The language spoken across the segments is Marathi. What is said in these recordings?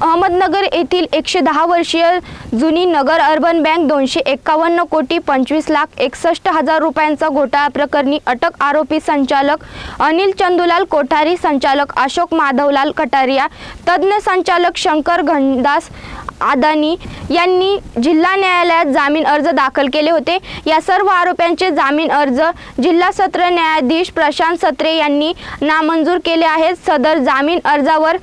अहमदनगर येथील एकशे दहा वर्षीय जुनी नगर अर्बन बँक दोनशे एक्कावन्न कोटी पंचवीस लाख एकसष्ट हजार रुपयांचा घोटाळा प्रकरणी अटक आरोपी संचालक अनिल चंदुलाल कोठारी संचालक अशोक माधवलाल कटारिया तज्ज्ञ संचालक शंकर घनदास आदानी यांनी जिल्हा न्यायालयात जामीन अर्ज दाखल केले होते. या सर्व आरोप्यांचे जामीन अर्ज जिल्हा सत्र न्यायाधीश प्रशांत सत्रे यांनी नामंजूर केले आहेत. सदर जामीन अर्जावर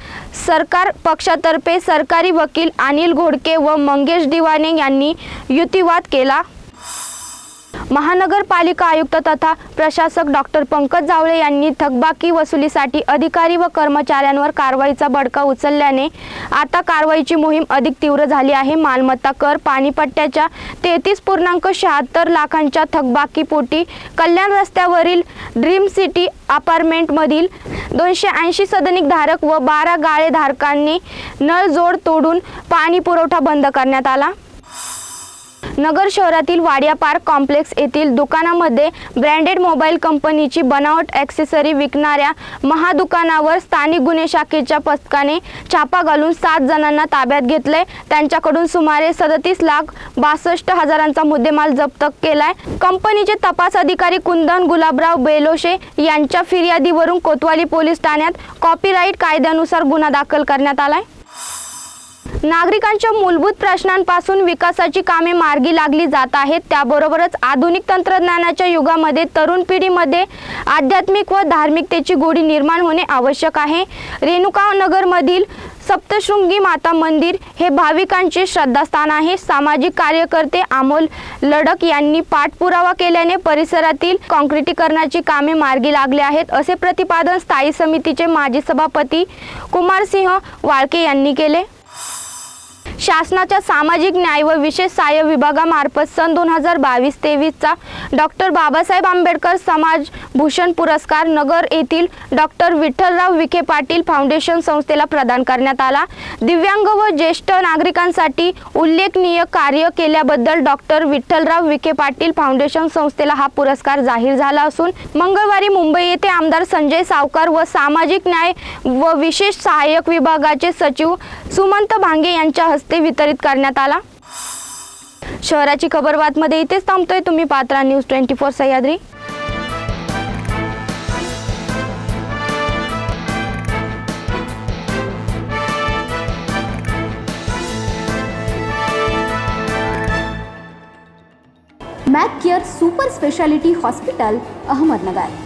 सरकार पक्षातर्फे सरकारी वकील अनिल घोडके व मंगेश दिवाने यांनी युतिवाद केला. महानगरपालिका आयुक्त तथा प्रशासक डॉक्टर पंकज जावळे यांनी थकबाकी वसुलीसाठी अधिकारी व कर्मचाऱ्यांवर कारवाईचा बडका उचलल्याने आता कारवाईची मोहीम अधिक तीव्र झाली आहे. मालमत्ता कर पाणीपट्ट्याच्या तेहतीस पूर्णांक शहात्तर लाखांच्या थकबाकीपोटी कल्याण रस्त्यावरील ड्रीम सिटी अपार्टमेंटमधील दोनशे ऐंशी सदनिक धारक व बारा गाळेधारकांनी नळजोड तोडून पाणी पुरवठा बंद करण्यात आला. नगर शहरातील वाडिया पार्क कॉम्प्लेक्स येथील दुकानामध्ये ब्रँडेड मोबाईल कंपनीची बनावट ॲक्सेसरी विकणाऱ्या महादुकानावर स्थानिक गुन्हे शाखेच्या पथकाने छापा घालून सात जणांना ताब्यात घेतले त्यांच्याकडून सुमारे सदतीस लाख बासष्ट हजारांचा मुद्देमाल जप्त केलाय. कंपनीचे तपास अधिकारी कुंदन गुलाबराव बेलोशे यांच्या फिर्यादीवरून कोतवाली पोलीस ठाण्यात कॉपीराईट कायद्यानुसार गुन्हा दाखल करण्यात आलाय. नागरिकांच्या मूलभूत प्रश्नांपासून विकासाची कामे मार्गी लागली जात आहेत. त्याबरोबरच आधुनिक तंत्रज्ञानाच्या युगामध्ये तरुण पिढीमध्ये आध्यात्मिक व धार्मिकतेची गोडी निर्माण होणे आवश्यक आहे. रेणुका नगरमधील सप्तशृंगी माता मंदिर हे भाविकांचे श्रद्धास्थान आहे. सामाजिक कार्यकर्ते अमोल लडक यांनी पाठपुरावा केल्याने परिसरातील काँक्रिटीकरणाची कामे मार्गी लागले आहेत. असे प्रतिपादन स्थायी समितीचे माजी सभापती कुमारसिंह वाळके यांनी केले. शासनाच्या सामाजिक न्याय व विशेष सहाय्य विभागामार्फत सन दोन हजार बावीस तेवीसचा डॉक्टर बाबासाहेब आंबेडकर समाज भूषण पुरस्कार नगर येथील डॉक्टर विठ्ठलराव विखे पाटील फाउंडेशन संस्थेला प्रदान करण्यात आला. दिव्यांग व ज्येष्ठ नागरिकांसाठी उल्लेखनीय कार्य केल्याबद्दल डॉक्टर विठ्ठलराव विखे पाटील फाउंडेशन संस्थेला हा पुरस्कार जाहीर झाला असून मंगळवारी मुंबई येथे आमदार संजय सावकार व सामाजिक न्याय व विशेष सहाय्यक विभागाचे सचिव सुमंत भांगे यांच्या हस्ते वितरित करण्यात आला. शहराची खबर बातमध्ये इथेच थांबतोय तुम्ही Patra news twenty four Sahyadri. Mac care super speciality hospital Ahmednagar